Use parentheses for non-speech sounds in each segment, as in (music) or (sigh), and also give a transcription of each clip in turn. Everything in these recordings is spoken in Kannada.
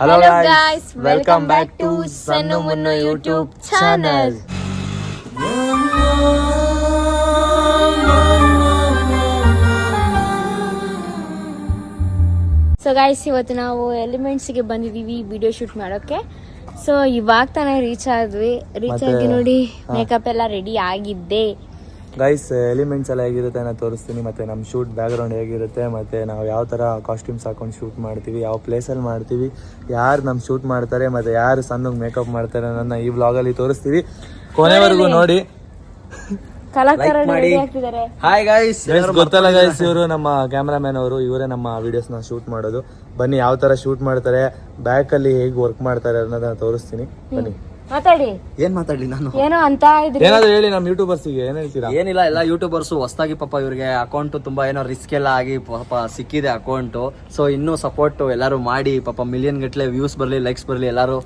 Hello guys welcome back to son YouTube channel so guys ಇವತ್ತು ನಾವು ಎಲಿಮೆಂಟ್ಸ್ಗೆ ಬಂದಿದೀವಿ ವಿಡಿಯೋ ಶೂಟ್ ಮಾಡೋಕೆ ಸೊ ಇವಾಗ ತಾನೇ ರೀಚ್ ಆದ್ವಿ. ರೀಚ್ ಆಗಿ ನೋಡಿ ಮೇಕಪ್ ಎಲ್ಲ ರೆಡಿ ಆಗಿದ್ದೆ. ಗೈಸ್ ಎಲಿಮೆಂಟ್ಸ್ ಎಲ್ಲ ಹೇಗಿರುತ್ತೆ ನಾನು ತೋರಿಸ್ತೀನಿ. ಮತ್ತೆ ನಮ್ಮ ಶೂಟ್ ಬ್ಯಾಕ್ಗ್ರೌಂಡ್ ಹೇಗಿರುತ್ತೆ ಮತ್ತೆ ನಾವು ಯಾವ ಥರ ಕಾಸ್ಟ್ಯೂಮ್ಸ್ ಹಾಕೊಂಡು ಶೂಟ್ ಮಾಡ್ತೀವಿ ಯಾವ ಪ್ಲೇಸಲ್ಲಿ ಮಾಡ್ತೀವಿ ಯಾರು ನಮ್ಮ ಶೂಟ್ ಮಾಡ್ತಾರೆ ಮತ್ತೆ ಯಾರು ಸಣ್ಣಗೆ ಮೇಕಪ್ ಮಾಡ್ತಾರೆ ಅನ್ನೋದನ್ನ ಈ ವ್ಲಾಗಲ್ಲಿ ತೋರಿಸ್ತೀವಿ. ಕೊನೆವರೆಗೂ ನೋಡಿ. ಹಾಯ್ ಗೈಸ್ ಗೊತ್ತಲ್ಲ ಗೈಸ್ ಇವರು ನಮ್ಮ ಕ್ಯಾಮ್ರಾಮ್ಯಾನ್ ಅವರು ಇವರೇ ನಮ್ಮ ವಿಡಿಯೋಸ್ನ ಶೂಟ್ ಮಾಡೋದು. ಬನ್ನಿ ಯಾವ ಥರ ಶೂಟ್ ಮಾಡ್ತಾರೆ ಬ್ಯಾಕಲ್ಲಿ ಹೇಗೆ ವರ್ಕ್ ಮಾಡ್ತಾರೆ ಅನ್ನೋದನ್ನ ತೋರಿಸ್ತೀನಿ. ಬನ್ನಿ. ಮಾತಾಡಿ. ಏನ್ ಮಾತಾಡ್ಲಿ ನಾನು? ಏನೋ ಅಂತ ಇದ್ರಿ. ಏನಾದ್ರು ಹೇಳಿ ನಮ್ಮ ಯೂಟ್ಯೂಬರ್ಸಿಗೆ ಏನ್ ಹೇಳ್ತೀರಾ? ಏನಿಲ್ಲ ಎಲ್ಲ ಯೂಟ್ಯೂಬರ್ಸ್ ಹೊಸದಾಗಿ ಪಾಪ ಇವ್ರಿಗೆ ಅಕೌಂಟ್ ತುಂಬಾ ಏನೋ ರಿಸ್ಕ್ ಎಲ್ಲ ಆಗಿ ಪಾಪ ಸಿಕ್ಕಿದೆ ಅಕೌಂಟ್ ಸೊ ಇನ್ನೂ ಸಪೋರ್ಟ್ ಎಲ್ಲರೂ ಮಾಡಿ ಪಾಪ ಮಿಲಿಯನ್ ಗಟ್ಟಲೆ ವ್ಯೂಸ್ ಬರ್ಲಿ ಲೈಕ್ಸ್ ಬರ್ಲಿ ಎಲ್ಲರೂ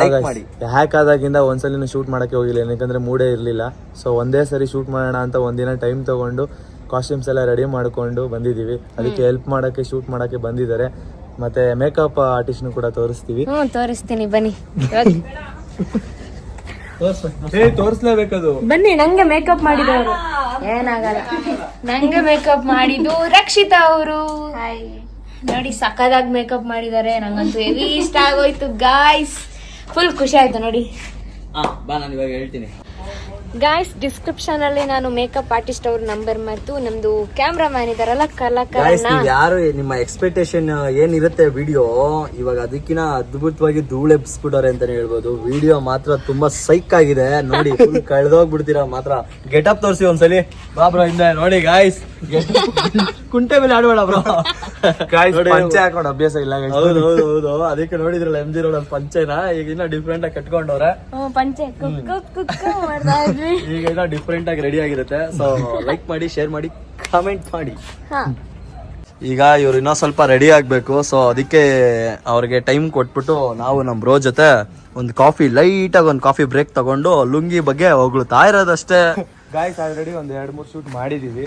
ಲೈಕ್ ಮಾಡಿ. ಹ್ಯಾಕ್ ಆದಾಗಿಂದ ಒಂದ್ಸಲಿನೂ ಶೂಟ್ ಮಾಡಕ್ಕೆ ಹೋಗಿಲ್ಲ ಯಾಕಂದ್ರೆ ಮೂಡೇ ಇರಲಿಲ್ಲ. ಸೊ ಒಂದೇ ಸರಿ ಶೂಟ್ ಮಾಡೋಣ ಅಂತ ಒಂದಿನ ಟೈಮ್ ತಗೊಂಡು ಕಾಸ್ಟ್ಯೂಮ್ಸ್ ಎಲ್ಲ ರೆಡಿ ಮಾಡ್ಕೊಂಡು ಬಂದಿದ್ದೀವಿ. ಅದಕ್ಕೆ ಹೆಲ್ಪ್ ಮಾಡಕ್ಕೆ ಶೂಟ್ ಮಾಡಕ್ಕೆ ಬಂದಿದ್ದಾರೆ. ಮತ್ತೆ ಮೇಕಪ್ ಆರ್ಟಿಸ್ಟ್ನು ಕೂಡ ತೋರಿಸ್ತೀವಿ. ತೋರಿಸ್ತೀನಿ ಬನ್ನಿ. (laughs) ತೋರಿಸ್ಲೇಬೇಕದು. ಬನ್ನಿ ನಂಗೆ ಮೇಕಪ್ ಮಾಡಿದವರು. ಏನಾಗಲ್ಲ. ನಂಗೆ ಮೇಕಪ್ ಮಾಡಿದ್ದು ರಕ್ಷಿತಾ ಅವರು. ನೋಡಿ ಸಕ್ಕದಾಗಿ ಮೇಕಪ್ ಮಾಡಿದ್ದಾರೆ ನಂಗಂತೂ ಹೆವಿ ಇಷ್ಟ ಆಗೋಯ್ತು ಗಾಯ್ಸ್ ಫುಲ್ ಖುಷಿ ಆಯ್ತು ನೋಡಿ. ಬಾ ನಾನು ಇವಾಗ ಹೇಳ್ತೀನಿ. ಗಾಯ್ಸ್ ಡಿಸ್ಕ್ರಿಪ್ಷನ್ ಅಲ್ಲಿ ನಾನು ಮೇಕಪ್ ಆರ್ಟಿಸ್ಟ್ ಅವ್ರ ನಂಬರ್ ಮತ್ತು ನಮ್ದು ಕ್ಯಾಮ್ರಾಮ್ಯಾನ್ ಇದಾರಲ್ಲ ಕಲಾಕಾರ ಯಾರು? ನಿಮ್ಮ ಎಕ್ಸ್ಪೆಕ್ಟೇಷನ್ ಏನಿರುತ್ತೆ ವಿಡಿಯೋ ಇವಾಗ ಅದಕ್ಕಿನ ಅದ್ಭುತವಾಗಿ ಧೂಳೆಬ್ಸ್ಬಿಟ್ಟವ್ರೆ ಅಂತಾನೆ ಹೇಳ್ಬೋದು. ವಿಡಿಯೋ ಮಾತ್ರ ತುಂಬಾ ಸೈಕ್ ಆಗಿದೆ. ನೋಡಿ ಕಳೆದೋಗ್ಬಿಡ್ತೀರಾ ಮಾತ್ರ. ಅಪ್ ತೋರಿಸಿ ಒಂದ್ಸಲಿ. ಬಾ ಬ್ರೋ ಹಿಂದೆ. ನೋಡಿ ಗಾಯ್ಸ್ ಕುಂಟೆ ಮೇಲೆ ಆಡಬೇಡ ಬ್ರೋ ಪಂಚೆ ಹಾಕೊಂಡು ಅಭ್ಯಾಸ ಇಲ್ಲ. ಹೌದು ಹೌದು ಹೌದು. ಅದಕ್ಕೆ ನೋಡಿದ್ರಲ್ಲ ಎಂ ಜಿ ರೋಡ್ ಪಂಚೆನ. ಈಗ ಇನ್ನ ಡಿಫ್ರೆಂಟ್ ಆಗಿ ಕಟ್ಕೊಂಡವ್ರೆ. ಪಂಚೆ. ಈಗ ಎಲ್ಲ ಡಿಫ್ರೆಂಟ್ ಆಗಿ ರೆಡಿ ಆಗಿರುತ್ತೆ. ಸೊ ಲೈಕ್ ಮಾಡಿ ಶೇರ್ ಮಾಡಿ ಕಾಮೆಂಟ್ ಮಾಡಿ. ಹಾ. ಈಗ ಇವ್ರು ಇನ್ನೂ ಸ್ವಲ್ಪ ರೆಡಿ ಆಗಬೇಕು. ಸೊ ಅದಕ್ಕೆ ಅವ್ರಿಗೆ ಟೈಮ್ ಕೊಟ್ಬಿಟ್ಟು ನಾವು ನಮ್ಮ ಬ್ರೋ ಜೊತೆ ಒಂದು ಕಾಫಿ ಲೈಟಾಗಿ ಒಂದು ಕಾಫಿ ಬ್ರೇಕ್ ತಗೊಂಡು ಲುಂಗಿ ಬಗ್ಗೆ ಹೊಗಳುತ್ತಾ ಇರೋದಷ್ಟೇ. ಗಾಯ್ಸ್ ಆಲ್ರೆಡಿ ಒಂದು ಎರಡು ಮೂರು ಶೂಟ್ ಮಾಡಿದ್ದೀವಿ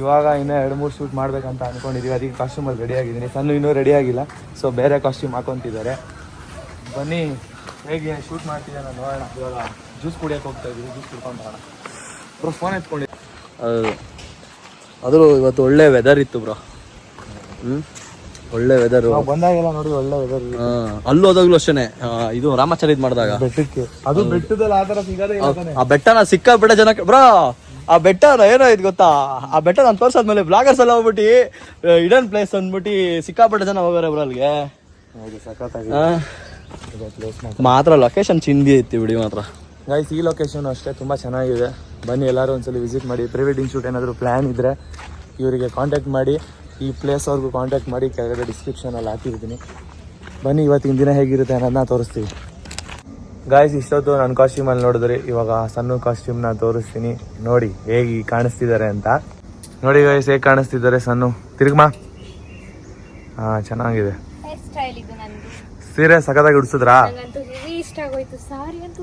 ಇವಾಗ ಇನ್ನೂ ಎರಡು ಮೂರು ಶೂಟ್ ಮಾಡಬೇಕಂತ ಅನ್ಕೊಂಡಿದೀವಿ. ಅದಕ್ಕೆ ಕಾಸ್ಟ್ಯೂಮಲ್ಲಿ ರೆಡಿ ಆಗಿದ್ದೀನಿ. ಸಣ್ಣ ಇನ್ನೂ ರೆಡಿ ಆಗಿಲ್ಲ. ಸೊ ಬೇರೆ ಕಾಸ್ಟ್ಯೂಮ್ ಹಾಕೊಂತಿದ್ದಾರೆ. ಬನ್ನಿ ಹೇಗೆ ಶೂಟ್ ಮಾಡ್ತಿದ್ದಾನೆ ನೋಡೋಣ. ಇವಾಗ ಜ್ಯೂಸ್ ಕುಡಿಯೋಕೆ ಹೋಗ್ತಾ ಇದ್ದೀವಿ ಜ್ಯೂಸ್ ಕುಡ್ಕೊಂಡು ಬರೋಣ. ಬ್ರೋ ಫೋನ್ ಎತ್ಕೊಂಡು ಆದರೂ ಇವತ್ತು ಒಳ್ಳೆ ವೆದರ್ ಇತ್ತು ಬ್ರೋ. ಹ್ಮ್? ಒಳ್ಳೆ ವೆದರ್ ಬಂದಾಗೆಲ್ಲ ನೋಡಿ ಒಳ್ಳೆ ವೆದರ್ ಅಲ್ಲಿ ಹೋದಾಗ್ಲೂ ಅಷ್ಟೇನೆ. ಇದು ರಾಮಾಚಾರ್ಯ ಇದ್ ಮಾಡಿದಾಗ. ಬೆಟ್ಟಕ್ಕೆ. ಅದು ಬೆಟ್ಟದಲ್ಲಿ ಆ ಥರ ಸಿಗೋದೇ ಆ ಬೆಟ್ಟನ ಸಿಕ್ಕಾಪಟ್ಟೆ ಜನಕ್ಕೆ ಬ್ರೋ ಆ ಬೆಟ್ಟ ಏನೋ ಇದು ಗೊತ್ತಾ? ಆ ಬೆಟ್ಟ ನಾನು ತೋರ್ಸಾದ್ಮೇಲೆ ಬ್ಲಾಗರ್ಸ್ ಎಲ್ಲ ಹೋಗ್ಬಿಟ್ಟು ಇಡನ್ ಪ್ಲೇಸ್ ಅಂದ್ಬಿಟ್ಟು ಸಿಕ್ಕಾಪಟ್ಟೆ ಜನ ಹೋಗೋರೆ ಬ್ರೋ ಅಲ್ಲಿಗೆ. ಮಾತ್ರ. ಲೊಕೇಶನ್ ಚಿಂದಿ ಐತಿ ಬಿಡಿ ಮಾತ್ರ. ಗೈಸ್ ಈ ಲೊಕೇಶನ್ ಅಷ್ಟೇ ತುಂಬ ಚೆನ್ನಾಗಿದೆ. ಬನ್ನಿ ಎಲ್ಲರೂ ಒಂದ್ಸಲ ವಿಸಿಟ್ ಮಾಡಿ. ಪ್ರೀ ವೆಡ್ಡಿಂಗ್ ಶೂಟ್ ಏನಾದರೂ ಪ್ಲ್ಯಾನ್ ಇದ್ದರೆ ಇವರಿಗೆ ಕಾಂಟ್ಯಾಕ್ಟ್ ಮಾಡಿ. ಈ ಪ್ಲೇಸ್ ಅವ್ರಿಗೂ ಕಾಂಟ್ಯಾಕ್ಟ್ ಮಾಡಿ ಕೆಳಗಡೆ ಡಿಸ್ಕ್ರಿಪ್ಷನಲ್ಲಿ ಹಾಕಿರ್ತೀನಿ. ಬನ್ನಿ ಇವತ್ತಿನ ದಿನ ಹೇಗಿರುತ್ತೆ ಅನ್ನೋದನ್ನ ತೋರಿಸ್ತೀವಿ. ಗಾಯ್ಸ್ ಇಷ್ಟೊತ್ತು ನನ್ನ ಕಾಸ್ಟ್ಯೂಮಲ್ಲಿ ನೋಡಿದ್ರಿ. ಇವಾಗ ಸಣ್ಣ ಕಾಸ್ಟ್ಯೂಮ್ನ ತೋರಿಸ್ತೀನಿ. ನೋಡಿ ಹೇಗೆ ಕಾಣಿಸ್ತಿದ್ದಾರೆ ಅಂತ. ನೋಡಿ ಗಾಯ್ಸ್ ಹೇಗೆ ಕಾಣಿಸ್ತಿದ್ದಾರೆ ಸಣ್ಣ. ತಿರುಗಮ್ಮ ಹಾಂ ಚೆನ್ನಾಗಿದೆ. ಸೀರೆ ಸಖತ್ತಾಗಿ ಉಡ್ಸಿದ್ರಾ? ಇಷ್ಟ ಆಗೋಯ್ತು. ಸಾರಿ ಅಂತೂ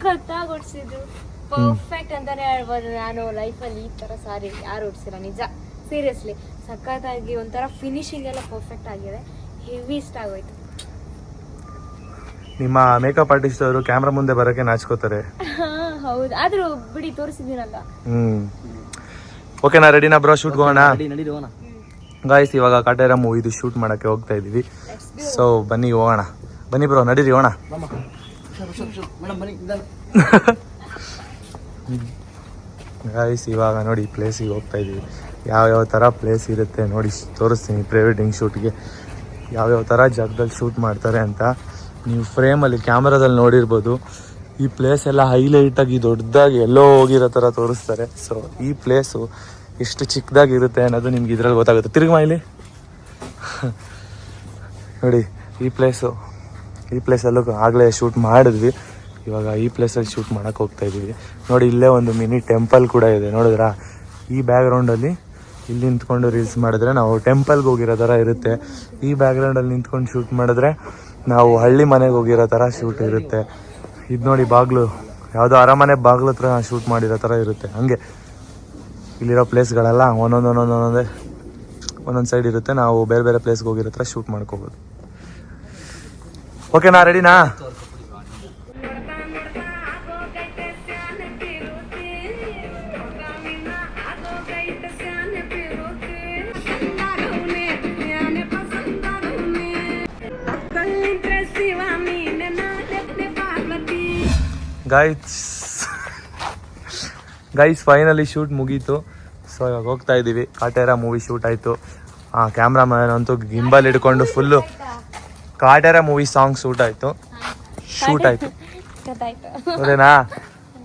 ಸಖತ್ತಾಗಿ ಉಡ್ಸಿದ್ರು ಪರ್ಫೆಕ್ಟ್ ಅಂತಾನೆ ಹೇಳ್ಬೋದು ನಾನು ಲೈಫಲ್ಲಿ ಈ ಥರ ಸಾರಿ ಯಾರು ಉಡ್ಸಿಲ್ಲ ನಿಜ. ಸೀರಿಯಸ್ಲಿ ಸಖತ್ತಾಗಿ ಒಂಥರ ಫಿನಿಶಿಂಗ್ ಎಲ್ಲ ಪರ್ಫೆಕ್ಟ್ ಆಗಿದೆ. ಹೆವಿ ಇಷ್ಟ ಆಗೋಯ್ತು. ನಿಮ್ಮ ಮೇಕಪ್ ಆರ್ಟಿಸ್ಟ್ ಅವರು ಕ್ಯಾಮ್ರಾ ಮುಂದೆ ಬರೋಕ್ಕೆ ನಾಚ್ಕೋತಾರೆ. ಹೌದು. ಆದ್ರೂ ಬಿಡಿ ತೋರಿಸಿದ್ದೀನಲ್ಲ. ಹ್ಮ್. ಓಕೆನಾ ರೆಡಿನಾ ಬ್ರೋ ಶೂಟ್ ಹೋಗೋಣ. ಗಾಯ್ಸ್ ಇವಾಗ ಕಾಟೇರ ಮೂವಿದು ಶೂಟ್ ಮಾಡಕ್ಕೆ ಹೋಗ್ತಾ ಇದೀವಿ ಸೊ ಬನ್ನಿ ಹೋಗೋಣ. ಬನ್ನಿ ಬ್ರೋ ನಡೀರಿ ಹೋಗೋಣ. ಗಾಯ್ಸ್ ಇವಾಗ ನೋಡಿ ಪ್ಲೇಸಿಗೆ ಹೋಗ್ತಾ ಇದೀವಿ ಯಾವ್ಯಾವ ಥರ ಪ್ಲೇಸ್ ಇರುತ್ತೆ ನೋಡಿ, ತೋರಿಸ್ತೀನಿ ಪ್ರೀ ವೆಡ್ಡಿಂಗ್ ಶೂಟ್ಗೆ ಯಾವ್ಯಾವ ಥರ ಜಾಗದಲ್ಲಿ ಶೂಟ್ ಮಾಡ್ತಾರೆ ಅಂತ ನೀವು ಫ್ರೇಮಲ್ಲಿ ಕ್ಯಾಮ್ರಾದಲ್ಲಿ ನೋಡಿರ್ಬೋದು. ಈ ಪ್ಲೇಸ್ ಎಲ್ಲ ಹೈಲೈಟಾಗಿ ದೊಡ್ಡದಾಗಿ ಎಲ್ಲೋ ಹೋಗಿರೋ ಥರ ತೋರಿಸ್ತಾರೆ. ಸೊ ಈ ಪ್ಲೇಸು ಎಷ್ಟು ಚಿಕ್ಕದಾಗಿರುತ್ತೆ ಅನ್ನೋದು ನಿಮ್ಗೆ ಇದ್ರಲ್ಲಿ ಗೊತ್ತಾಗುತ್ತೆ. ತಿರುಗಿ ಇಲ್ಲಿ. (laughs) ನೋಡಿ, ಈ ಪ್ಲೇಸು ಈ ಪ್ಲೇಸಲ್ಲೂ ಆಗಲೇ ಶೂಟ್ ಮಾಡಿದ್ವಿ. ಇವಾಗ ಈ ಪ್ಲೇಸಲ್ಲಿ ಶೂಟ್ ಮಾಡೋಕ್ಕೆ ಹೋಗ್ತಾ ಇದ್ದೀವಿ. ನೋಡಿ, ಇಲ್ಲೇ ಒಂದು ಮಿನಿ ಟೆಂಪಲ್ ಕೂಡ ಇದೆ, ನೋಡಿದ್ರಾ? ಈ ಬ್ಯಾಕ್ಗ್ರೌಂಡಲ್ಲಿ ಇಲ್ಲಿ ನಿಂತ್ಕೊಂಡು ರೀಲ್ಸ್ ಮಾಡಿದ್ರೆ ನಾವು ಟೆಂಪಲ್ಗೆ ಹೋಗಿರೋ ಥರ ಇರುತ್ತೆ. ಈ ಬ್ಯಾಕ್ಗ್ರೌಂಡಲ್ಲಿ ನಿಂತ್ಕೊಂಡು ಶೂಟ್ ಮಾಡಿದ್ರೆ ನಾವು ಹಳ್ಳಿ ಮನೆಗೆ ಹೋಗಿರೋ ಥರ ಶೂಟ್ ಇರುತ್ತೆ. ಇದು ನೋಡಿ ಬಾಗಿಲು. ಯಾವುದೋ ಅರಮನೆ ಬಾಗಿಲು ಹತ್ರ ಶೂಟ್ ಮಾಡಿರೋ ಥರ ಇರುತ್ತೆ. ಹಂಗೆ. ಇಲ್ಲಿರೋ ಪ್ಲೇಸ್ಗಳೆಲ್ಲ ಒಂದೊಂದು ಒಂದೊಂದು ಒಂದೊಂದೇ ಒಂದೊಂದು ಸೈಡ್ ಇರುತ್ತೆ. ನಾವು ಬೇರೆ ಬೇರೆ ಪ್ಲೇಸ್ಗೆ ಹೋಗಿರೋ ಥರ ಶೂಟ್ ಮಾಡ್ಕೋಬೋದು. ಓಕೆನಾ ರೆಡಿನಾ ಗೈಸ್ ಗೈಸ್ ಫೈನಲಿ ಶೂಟ್ ಮುಗೀತು. ಸೊ ಇವಾಗ ಹೋಗ್ತಾ ಇದ್ದೀವಿ ಕಾಟೇರ ಮೂವಿ ಶೂಟ್ ಆಯಿತು. ಕ್ಯಾಮ್ರಾಮನ್ ಅಂತೂ ಗಿಂಬಲ್ ಹಿಡ್ಕೊಂಡು full Kaatera movie song shoot ಆಯಿತು. ಶೂಟ್ ಆಯಿತು. ಅದೇನಾ?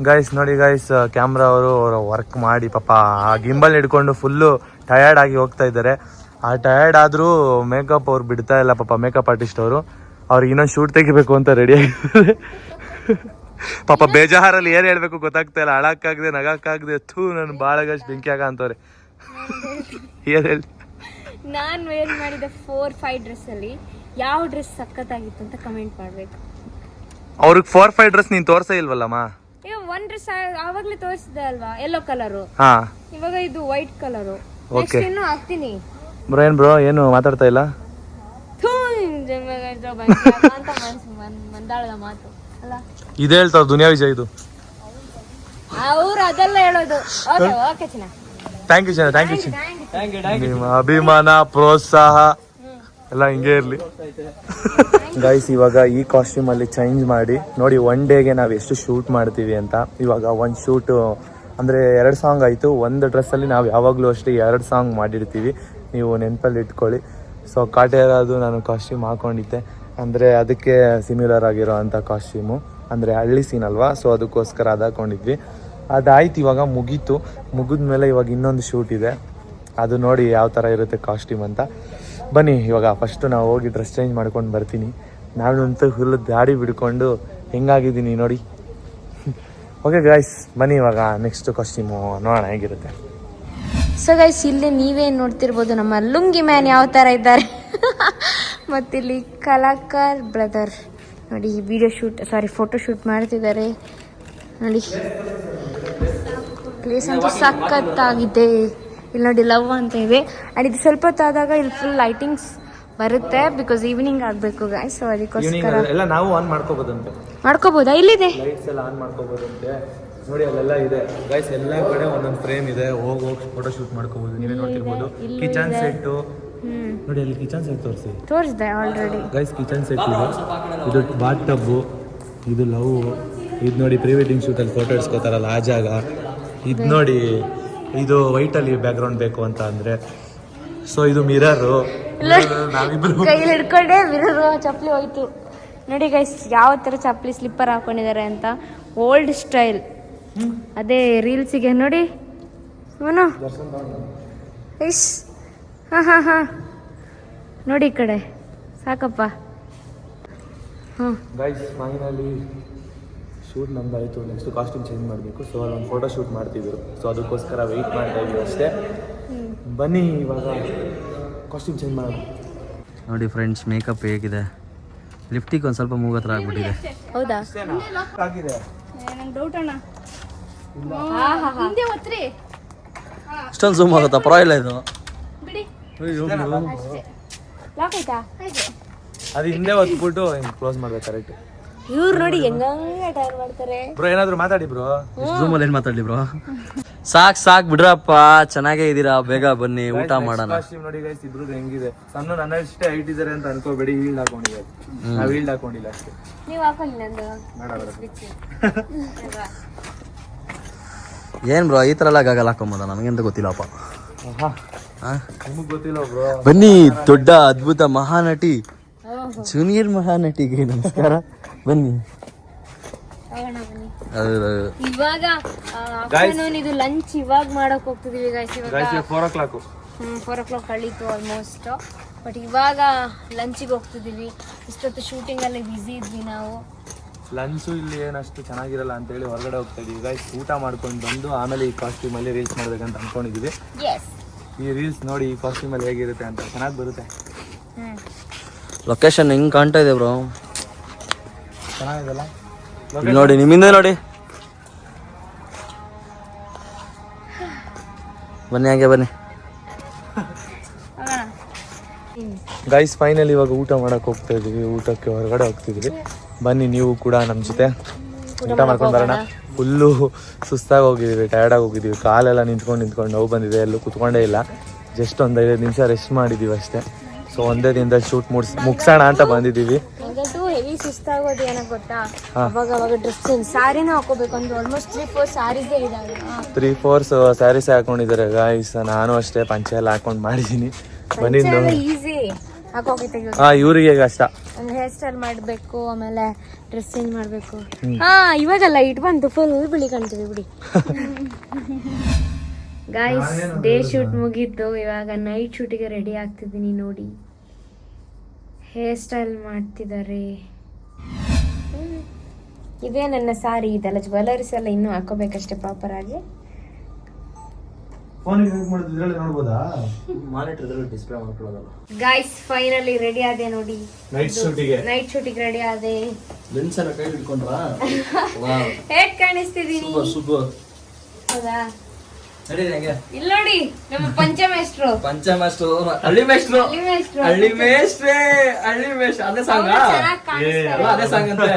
ಗೈಸ್ ನೋಡಿ ಗೈಸ್ ಕ್ಯಾಮ್ರಾ ಅವರು ಅವರು ವರ್ಕ್ ಮಾಡಿ ಪಾಪ ಆ ಗಿಂಬಲ್ ಹಿಡ್ಕೊಂಡು ಫುಲ್ಲು ಟಯರ್ಡ್ ಆಗಿ ಹೋಗ್ತಾ ಇದ್ದಾರೆ. ಆ ಟಯರ್ಡ್ ಆದರೂ ಮೇಕಪ್ ಅವ್ರು ಬಿಡ್ತಾ ಇಲ್ಲ ಪಾಪ ಮೇಕಪ್ ಆರ್ಟಿಸ್ಟ್ ಅವರು. ಅವ್ರಿಗೆ ಇನ್ನೊಂದು ಶೂಟ್ ತೆಗಿಬೇಕು ಅಂತ ರೆಡಿ ಆಗಿದ್ದಾರೆ. ಪಾಪ ಬೇಜಾರಲ್ಲಿ ಏನು ಹೇಳ್ಬೇಕು ಗೊತ್ತಾಗ್ತಾ ಇಲ್ಲ. ಅಳಕ್ಕಾಗದೆ ನಗಕ್ಕಾಗದೆ ಥೂ ನನ್ನ ಬಾಳಗಷ್ಟು ಬೆಂಕಿ ಆಗ ಅಂತವ್ರೆ. ಏನು ಹೇಳಿ ನಾನು ವೇರ್ ಮಾಡಿದ ಫೋರ್ ಫೈವ್ ಡ್ರೆಸ್ ಅಲ್ಲಿ ಯಾವ ಡ್ರೆಸ್ ಸಕ್ಕತ್ತಾಗಿತ್ತು ಅಂತ ಕಮೆಂಟ್ ಮಾಡ್ಬೇಕು. ಅವ್ರಿಗೆ ಫೋರ್ ಫೈವ್ ಡ್ರೆಸ್ ನೀನ್ ತೋರ್ಸೇ ಇಲ್ವಲ್ಲಮ್ಮ? ಈಗ ಒಂದ್ ಡ್ರೆಸ್ ಆವಾಗ್ಲೇ ತೋರಿಸಿದೆ ಅಲ್ವಾ? ಎಲ್ಲೋ ಕಲರು ಹಾ. ಇವಾಗ ಇದು ವೈಟ್ ಕಲರು Okay. ನೆಕ್ಸ್ಟ್ ಇನ್ನು ಹಾಕ್ತೀನಿ. ಬ್ರೋ ಏನ್ ಬ್ರೋ ಏನು ಮಾತಾಡ್ತಾ ಇಲ್ಲ? ಥೂ, ಜನ್ಮಗಂಟ ಬಂದ್ಯಾ (laughs) ಅಂತ ಮನ್ಸು ಮನ್- ಮಂದಾಳದ ಮಾತು. ಅಲ್ಲ? ಇದು ಹೇಳ್ತಾವ ದುನಿಯಾ ವಿಜಯ್ ಇದು. ಅವ್ರು ಅದೆಲ್ಲ ಹೇಳೋದು. ಓಕೆ ಓಕೆ ಚಿನ್ನ. ಥ್ಯಾಂಕ್ ಯು ಜನ ಥ್ಯಾಂಕ್ ಯು ಥ್ಯಾಂಕ್ ಯು ನಿಮ್ಮ ಅಭಿಮಾನ ಪ್ರೋತ್ಸಾಹ. ಎಲ್ಲ ಹಿಂಗೆ ಇರಲಿ. ಗೈಸ್ ಇವಾಗ ಈ ಕಾಸ್ಟ್ಯೂಮ್ ಅಲ್ಲಿ ಚೇಂಜ್ ಮಾಡಿ, ನೋಡಿ ಒನ್ ಡೇಗೆ ನಾವು ಎಷ್ಟು ಶೂಟ್ ಮಾಡ್ತೀವಿ ಅಂತ. ಇವಾಗ ಒಂದು ಶೂಟ್ ಅಂದರೆ ಎರಡು ಸಾಂಗ್ ಆಯಿತು. ಒಂದು ಡ್ರೆಸ್ಸಲ್ಲಿ ನಾವು ಯಾವಾಗಲೂ ಅಷ್ಟೇ ಎರಡು ಸಾಂಗ್ ಮಾಡಿರ್ತೀವಿ. ನೀವು ನೆನಪಲ್ಲಿ ಇಟ್ಕೊಳ್ಳಿ. ಸೊ ಕಾಟೇರದು ನಾನು ಕಾಸ್ಟ್ಯೂಮ್ ಹಾಕೊಂಡಿದ್ದೆ. ಅಂದರೆ ಅದಕ್ಕೆ ಸಿಮಿಲರ್ ಆಗಿರೋ ಅಂಥ ಕಾಸ್ಟ್ಯೂಮು ಅಂದರೆ ಹಳ್ಳಿ ಸೀನ್ ಅಲ್ವಾ? ಸೊ ಅದಕ್ಕೋಸ್ಕರ ಅದು ಹಾಕೊಂಡಿದ್ವಿ. ಅದಾಯ್ತು, ಇವಾಗ ಮುಗೀತು. ಮುಗಿದ ಮೇಲೆ ಇವಾಗ ಇನ್ನೊಂದು ಶೂಟ್ ಇದೆ. ಅದು ನೋಡಿ ಯಾವ ಥರ ಇರುತ್ತೆ ಕಾಸ್ಟ್ಯೂಮ್ ಅಂತ. ಬನ್ನಿ, ಇವಾಗ ಫಸ್ಟು ನಾವು ಹೋಗಿ ಡ್ರೆಸ್ ಚೇಂಜ್ ಮಾಡ್ಕೊಂಡು ಬರ್ತೀನಿ. ನಾನಂತೂ ಫುಲ್ ದಾಡಿ ಬಿಡ್ಕೊಂಡು ಹೆಂಗಾಗಿದ್ದೀನಿ ನೋಡಿ. ಓಕೆ ಗಾಯ್ಸ್ ಬನ್ನಿ ಇವಾಗ ನೆಕ್ಸ್ಟ್ ಕಾಸ್ಟ್ಯೂಮು ನೋಡೋಣ ಹೇಗಿರುತ್ತೆ. ಸೊ ಗೈಸ್ ಇಲ್ಲಿ ನೀವೇನು ನೋಡ್ತಿರ್ಬೋದು ನಮ್ಮ ಲುಂಗಿ ಮ್ಯಾನ್ ಯಾವ ಥರ ಇದ್ದಾರೆ. ಮತ್ತಿಲ್ಲಿ ಕಲಾಕಾರ್ ಬ್ರದರ್ ನೋಡಿ video shoot sorry photo shoot ಮಾಡ್ತಿದ್ದಾರೆ. ನೋಡಿ. ಪ್ಲೇಸ್ ಅಂತೂ ಸಖತ್ತಾಗಿದೆ. ಇಲ್ಲಿ ನೋಡಿ ಲವ್ ಅಂತ ಇದೆ ಆ್ಯಂಡ್ ಇದು ಸ್ವಲ್ಪ ಹೊತ್ತಾದಾಗ ಇಲ್ಲಿ ಫುಲ್ ಲೈಟಿಂಗ್ಸ್ ಬರುತ್ತೆ ಬಿಕಾಸ್ ಈವ್ನಿಂಗ್ ಆಗಬೇಕು ಗಾಯ್ ಸೊ ಅದಕ್ಕೋಸ್ಕರ. ಎಲ್ಲ ನಾವು ಆನ್ ಮಾಡ್ಕೋಬೋದಂತೆ. ಮಾಡ್ಕೋಬೋದಾ? ಇಲ್ಲಿದೆ. ಲೈಟ್ಸ್ ಎಲ್ಲ ಆನ್ ಮಾಡ್ಕೋಬೋದಂತೆ. ನೋಡಿ ಅಲ್ಲೆಲ್ಲ ಇದೆ. ಗೈಸ್ ಎಲ್ಲ ಕಡೆ ಒಂದೊಂದು ಫ್ರೇಮ್ ಇದೆ. ಹೋಗಿ ಹೋಗಿ ಫೋಟೋ ಶೂಟ್ ಮಾಡ್ಕೋಬೋದು. ನೀವೇ ನೋಡ್ತಿರ್ಬೋದು. ಕಿಚನ್. ಸೆಟ್ಟು ನೋಡಿ ಅಲ್ಲಿ ಕಿಚನ್ ಸೆಟ್ ತೋರಿಸಿ. ತೋರಿಸಿದೆ ಆಲ್ರೆಡಿ ಗೈಸ್ ಕಿಚನ್ ಸೆಟ್ ಇದು. ಇದು ಬಾತ್ ಟಬ್ಬು ಇದು ಲವ್ ಇದು ನೋಡಿ ಪ್ರೀ ವೆಡ್ಡಿಂಗ್ ಶೂಟಲ್ಲಿ ಫೋಟೋ ಇಡ್ಸ್ಕೋತಾರಲ್ಲ ಆ ಜಾಗ. ಇದು ನೋಡಿ. ಇದು ವೈಟಲ್ಲಿ ಬ್ಯಾಕ್ಗ್ರೌಂಡ್ ಬೇಕು ಅಂತ ಅಂದರೆ ಸೊ ಇದು ಮಿರರು ನಾವಿಬ್ರು (laughs) ಕೈಯಲ್ಲಿ ಹಿಡ್ಕೊಂಡೆ ಮಿರರ್ ಚಪ್ಪಲಿ ಹೋಯ್ತು. ನೋಡಿ ಗೈಸ್ ಯಾವ ಥರ ಚಪ್ಪಲಿ ಸ್ಲಿಪ್ಪರ್ ಹಾಕೊಂಡಿದ್ದಾರೆ ಅಂತ. ಓಲ್ಡ್ ಸ್ಟೈಲ್ ಅದೇ ರೀಲ್ಸಿಗೆ ನೋಡಿ. ಹಾ ಇಸ್ ಹಾಂ ಹಾಂ ಹಾಂ. ನೋಡಿ ಈ ಕಡೆ. ಸಾಕಪ್ಪ. ಹಾಂ ಶೂಟ್ ನಮ್ದಾಯಿತು ನೆಕ್ಸ್ಟ್ ಕಾಸ್ಟ್ಯೂಮ್ ಚೇಂಜ್ ಮಾಡಬೇಕು. ಸೊ ಅಲ್ಲೊಂದು ಫೋಟೋ ಶೂಟ್ ಮಾಡ್ತಿದ್ರು. ಸೊ ಅದಕ್ಕೋಸ್ಕರ ವೆಯ್ಟ್ ಮಾಡ್ತಾ ಇದ್ವಿ ಅಷ್ಟೇ. ಬನ್ನಿ ಇವಾಗ ಕಾಸ್ಟ್ಯೂಮ್ ಚೇಂಜ್ ಮಾಡೋಣ. ನೋಡಿ ಫ್ರೆಂಡ್ಸ್ ಮೇಕಪ್ ಹೇಗಿದೆ? ಲಿಫ್ಟಿಗೆ ಒಂದು ಸ್ವಲ್ಪ ಮೂಗ ಹತ್ರ ಆಗ್ಬಿಟ್ಟಿದೆ. ಹೌದಾ? ಆಗಿದೆ. ನಂಗೆ ಡೌಟ್ ಅಣ್ಣ. ಹಿಂದೆ ಒತ್ರಿ. ಇಷ್ಟೊಂದು ಝೂಮ್ ಆಗುತ್ತಾ? ಪರವಾಗಿಲ್ಲ ಇದು. ಬಿಡಿ. ಲಾಕ್ ಆಯ್ತಾ? ಅದು ಹಿಂದೆ ಹೊತ್ಬಿಟ್ಟು ಕ್ಲೋಸ್ ಮಾಡ್ಬೇಕು ಕರೆಕ್ಟ್ ಇವ್ರು ನೋಡಿ ಹೆಂಗಂಗೆ ಟೈರ್ ಮಾಡ್ತಾರೆ. ಬ್ರೋ ಏನಾದ್ರು ಮಾತಾಡಿ ಬ್ರೋ ಜೂಮ್ ಅಲ್ಲಿ ಏನ್ ಮಾತಾಡ್ಲಿ ಬ್ರೋ ಸಾಕ್ ಸಾಕ್ ಬಿಡ್ರಪ್ಪ ಚೆನ್ನಾಗೇ ಇದ್ದೀರಾ ಬೇಗ ಬನ್ನಿ ಊಟ ಮಾಡೋಣ. ನೋಡಿ ಗೈಸ್ ಇಬ್ರು ಹೆಂಗಿದೆ. ಸಣ್ಣ ನನ್ನ ಇಷ್ಟೇ ಹೈಟ್ ಇದಾರೆ ಅಂತ ಅನ್ಕೋಬೇಡಿ ಹೀಲ್ಡ್ ಹಾಕೊಂಡಿದ್ದಾರೆ. ನಾವು ಹೀಲ್ಡ್ ಹಾಕೊಂಡಿಲ್ಲ ಅಷ್ಟೇ. ನೀವು ಹಾಕೊಂಡಿಲ್ಲ ಬೇಡ ಬ್ರೋ ಈ ತರ ಎಲ್ಲ ಗಾಗಲ್ ಹಾಕೊಂಬೋದ? ಅಂತ ಗೊತ್ತಿಲ್ಲಪ್ಪ? ನಿಮಗ್ ಗೊತ್ತಿಲ್ಲ ಬ್ರೋ ಬನ್ನಿ ದೊಡ್ಡ ಅದ್ಭುತ ಮಹಾನಟಿ. ಜೂನಿಯರ್ ಮಹಾನಟಿಗೆ ನಮಸ್ಕಾರ. ಬನ್ನಿ. ಹೋಗೋಣ ಬನ್ನಿ. ಅದು ಇವಾಗ ಆಫ್ಟರ್ನೂನ್ ಇದು ಲಂಚ್ ಇವಾಗ ಮಾಡಕ್ ಹೋಗ್ತಿದೀವಿ ಗೈಸ್ ಇವಾಗ four o'clock four o'clock ಕಳೀತು ಆಲ್ಮೋಸ್ಟ್ ಬಟ್ ಇವಾಗ ಲಂಚಿಗೆ ಹೋಗ್ತಿದೀವಿ. ಇಷ್ಟೊತ್ತು ಶೂಟಿಂಗಲ್ಲಿ ಬ್ಯುಸಿ ಇದ್ವಿ ನಾವು. ಲಂಚು ಇಲ್ಲಿ ಏನಷ್ಟು ಚೆನ್ನಾಗಿರಲ್ಲ ಅಂತೇಳಿ ಹೊರಗಡೆ ಹೋಗ್ತಾ ಇದೀವಿ. ಗೈಸ್ ಊಟ ಮಾಡ್ಕೊಂಡು ಬಂದು ಆಮೇಲೆ ಈ ಕಾಸ್ಟ್ಯೂಮ್ ಅಲ್ಲಿ ರೀಲ್ಸ್ ಮಾಡ್ಬೇಕಂತ ಅನ್ಕೊಂಡಿದೀವಿ. ಎಸ್ ಈ ರೀಲ್ಸ್ ನೋಡಿ ಈ ಕಾಸ್ಟ್ಯೂಮ್ ಅಲ್ಲಿ ಹೇಗಿರುತ್ತೆ ಅಂತ. ಚೆನ್ನಾಗಿ ಬರುತ್ತೆ. ಹ್ಮ್. ಲೊಕೇಶನ್ ಹೆಂಗ್ ಕಾಣ್ತಾ ಇದೆ ಬ್ರೋ ಚೆನ್ನಾಗಿದೆಲ್ಲ. ಇಲ್ಲಿ ನೋಡಿ ನಿಮ್ಮಿಂದ ನೋಡಿ. ಬನ್ನಿ ಹಾಗೆ ಬನ್ನಿ. ಗೈಸ್ ಫೈನಲ್ ಇವಾಗ ಊಟ ಮಾಡಕ್ ಹೋಗ್ತಾ ಇದೀವಿ ಊಟಕ್ಕೆ ಹೊರಗಡೆ ಹೋಗ್ತಿದ್ವಿ. ಬನ್ನಿ ನೀವು ಕೂಡ ನಮ್ಮ ಜೊತೆ. ಊಟ ಮಾಡ್ಕೊಂಡು ಬರೋಣ. ಫುಲ್ಲು ಸುಸ್ತಾಗಿ ಹೋಗಿದ್ದೀವಿ ಟಯರ್ಡಾಗಿ ಹೋಗಿದ್ದೀವಿ. ಕಾಲೆಲ್ಲ ನಿಂತ್ಕೊಂಡು ನಿಂತ್ಕೊಂಡು ನೋವು ಬಂದಿದೆ ಎಲ್ಲೂ ಕುತ್ಕೊಂಡೇ ಇಲ್ಲ. ಜಸ್ಟ್ ಒಂದು ಐದು ನಿಮಿಷ ರೆಸ್ಟ್ ಮಾಡಿದ್ದೀವಿ ಅಷ್ಟೇ. ಸೊ ಒಂದೇ ದಿನದಲ್ಲಿ ಶೂಟ್ ಮುಡ್ಸ್ ಮುಗ್ಸೋಣ ಅಂತ ಬಂದಿದ್ದೀವಿ. ಸುಸ್ತಾಗೋದು ಏನೋ ಗೊತ್ತಾ? ಅವಾಗ ಅವಾಗ ಡ್ರೆಸ್ ಚೇಂಜ್. ಸಾರಿನ ಹಾಕೋಬೇಕು ಅಂದ್ರೆ ಆಲ್ಮೋಸ್ಟ್ ತ್ರೀ ಫೋರ್ ಸಾರೀಸೇ ಇದಾವೆ. ತ್ರೀ ಫೋರ್ಸ್ ಸ್ಯಾರೀಸ್ ಹಾಕೊಂಡಿದ್ದಾರೆ ಗಾಯ್ಸ್ ನಾನು ಅಷ್ಟೇ ಪಂಚೆ ಎಲ್ಲ ಹಾಕೊಂಡು ಮಾಡಿದ್ದೀನಿ ಬಂದಿದ್ದು. ಈಸಿ ಹಾಕೋಕೆ ತೆಗಿಯೋದು ಹಾಂ ಇವರಿಗೆ ಕಷ್ಟ ಒಂದು ಹೇರ್ ಸ್ಟೈಲ್ ಮಾಡಬೇಕು ಆಮೇಲೆ ಡ್ರೆಸ್ ಚೇಂಜ್ ಮಾಡಬೇಕು. ಹಾ ಇವಾಗಲ್ಲ ಇಟ್ ಬಂತು. ಫುಲ್ ಬಿಳಿ ಕಾಣ್ತೀವಿ ಬಿಡಿ. ಗಾಯ್ಸ್ ಡೇ ಶೂಟ್ ಮುಗೀತು. ಇವಾಗ ನೈಟ್ ಶೂಟಿಗೆ ರೆಡಿ ಆಗ್ತಿದ್ದೀನಿ ನೋಡಿ. ಹೇರ್ ಸ್ಟೈಲ್ ಮಾಡ್ತಿದ್ದಾರೆ. ಇದೇ ನನ್ನ ಸಾರಿ ಇದೆಲ್ಲ ಜ್ಯುವೆಲರೀಸ್ ಎಲ್ಲ ಇನ್ನೂ ಹಾಕೋಬೇಕಷ್ಟೇ ಪ್ರಾಪರ್ ಆಗಿ ಗಾಯ್ಸ್ ಫೈನಲಿ ರೆಡಿ ಆದೆ ನೋಡಿ. ನೈಟ್ ಶೂಟಿಗೆ ನೈಟ್ ಶೂಟಿಗೆ ರೆಡಿ ಆದೆ. ಲೆನ್ಸ್ ಎಲ್ಲ ಕೈ ಹಿಡ್ಕೊಂಡ್ರಾ? (laughs) ಹೇಗ್ ಕಾಣಿಸ್ತಿದ್ದೀನಿ ಸೂಪರ್ ಹೌದಾ? ನಡಿ ನಂಗೆ ಇಲ್ಲಿ ನೋಡಿ ನಮ್ಮ ಪಂಚಮೇಶ್ರು ಪಂಚ ಮಾಸ್ಟ್ರು ಹಳ್ಳಿ ಮೇಷ್ಟ್ರು. ಹಳ್ಳಿ ಮೇಷ್ಟ್ರು. ಹಳ್ಳಿ ಮೇಷ್ಟ್ರೇ. ಅದೇ ಸಾಂಗ್? ಅದೇ ಸಾಂಗ್ ಅಂತ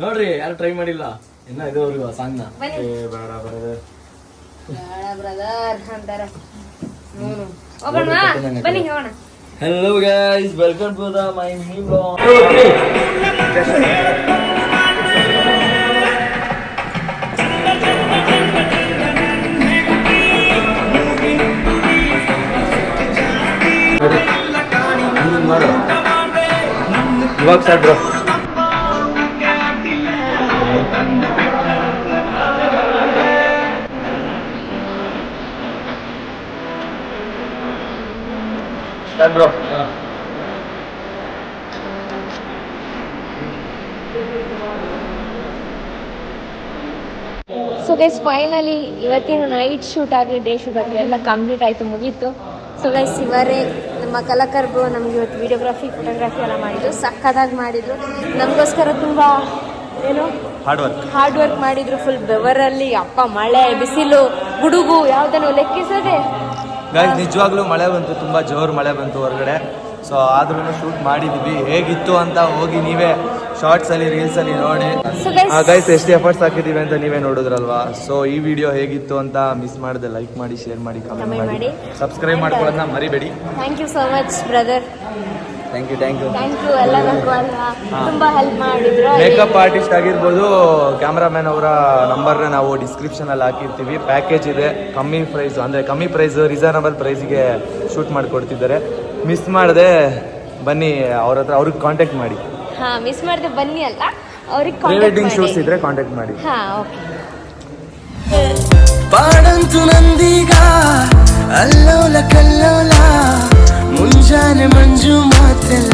ನೋಡ್ರಿ ಯಾರು ಟ್ರೈ ಮಾಡಿಲ್ಲ? ಇನ್ನ ಇದುವರೆಗೂ ಸಾಂಗ್ನ ಬನ್ನಿ. ಬೇಡ ಬ್ರದರ್ ಅಂತಾರೆ. ಹ್ಮ್. ಹೋಗೋಣವಾ ಬನ್ನಿ ಹೋಗೋಣ. Hello guys welcome to the my mini vlog ಇವಾಗ sir bro. Bro so guys finally ಇವತ್ತಿನ ನೈಟ್ ಶೂಟ್ ಆಗಲಿ ಡೇ ಶೂಟ್ ಆಗಲಿ ಎಲ್ಲ ಕಂಪ್ಲೀಟ್ ಆಯಿತು ಮುಗೀತು. ಸೊ ಗೈಸ್ ಇವರೇ ನಮ್ಮ ಕಲಾಕರ್ಗು ನಮಗೆ ಇವತ್ತು ವಿಡಿಯೋಗ್ರಫಿ ಫೋಟೋಗ್ರಫಿ ಎಲ್ಲ ಮಾಡಿದ್ರು. ಸಕ್ಕದಾಗಿ ಮಾಡಿದ್ರು. ನಮಗೋಸ್ಕರ ತುಂಬ ಏನು? ಹಾರ್ಡ್ ವರ್ಕ್ ಹಾರ್ಡ್ ವರ್ಕ್ ಮಾಡಿದ್ರು. ಫುಲ್ ಬೆವರಲ್ಲಿ ಅಪ್ಪ ಮಳೆ ಬಿಸಿಲು ಗುಡುಗು ಯಾವುದನ್ನು ಲೆಕ್ಕಿಸದೆ. ನಿಜವಾಗ್ಲೂ ಮಳೆ ಬಂತು. ತುಂಬಾ ಜೋರು ಮಳೆ ಬಂತು ಹೊರಗಡೆ. ಸೊ ಆದ್ರೂ ಶೂಟ್ ಮಾಡಿದ್ವಿ. ಹೇಗಿತ್ತು ಅಂತ ಹೋಗಿ ನೀವೇ ಶಾರ್ಟ್ಸ್ ಅಲ್ಲಿ ರೀಲ್ಸ್ ಅಲ್ಲಿ ನೋಡಿ. ಆ ಗೈಸ್ ಎಷ್ಟು ಎಫರ್ಟ್ಸ್ ಹಾಕಿದೀವಿ ಅಂತ ನೀವೇ ನೋಡಿದ್ರಲ್ವಾ? ಸೊ ಈ ವಿಡಿಯೋ ಹೇಗಿತ್ತು ಅಂತ ಮಿಸ್ ಮಾಡದೆ ಲೈಕ್ ಮಾಡಿ ಶೇರ್ ಮಾಡಿ ಕಮೆಂಟ್ ಮಾಡಿ. ಸಬ್ಸ್ಕ್ರೈಬ್ ಮಾಡ್ಕೊಳ್ಳೋದನ್ನ ಮರಿಬೇಡಿ. Thank you so much brother thank you thank you thank you ಎಲ್ಲರಿಗೂ ತುಂಬ ಹೆಲ್ಪ್ ಮಾಡಿದ್ರು. ಮೇಕಪ್ ಆರ್ಟಿಸ್ಟ್ ಆಗಿರ್ಬೋದು ಕ್ಯಾಮ್ರಾಮ್ಯಾನ್ ಅವರ ನಂಬರ್ನ ನಾವು ಡಿಸ್ಕ್ರಿಪ್ಷನ್ ಅಲ್ಲಿ ಹಾಕಿರ್ತೀವಿ. ಪ್ಯಾಕೇಜ್ ಇದೆ ಕಮ್ಮಿ ಪ್ರೈಸ್ ಅಂದ್ರೆ ಕಮ್ಮಿ ಪ್ರೈಸ್ ರೀಸನಬಲ್ ಪ್ರೈಸ್ಗೆ ಶೂಟ್ ಮಾಡಿಕೊಡ್ತಿದ್ದಾರೆ. ಮಿಸ್ ಮಾಡದೆ ಬನ್ನಿ ಅವ್ರ ಹತ್ರ ಅವ್ರಿಗೆ ಕಾಂಟ್ಯಾಕ್ಟ್ ಮಾಡಿ. ಹಾ ಮಿಸ್ ಮಾಡಿದೆ ಬನ್ನಿ ಅಲ್ಲ. ಅವ್ರಿಗೆ ವೆಡ್ಡಿಂಗ್ ಶೂಟ್ಸ್ ಇದ್ರೆ ಕಾಂಟ್ಯಾಕ್ಟ್ ಮಾಡಿ. ಹಾ ಓಕೆ ಪಾಡಂತು ನಂದೀಗ ಅಲ್ಲೋಲ ಕಲ್ಲೋಲ ಮುಂಜಾನೆ ಮಂಜು ಮಾತೆಲ್ಲ.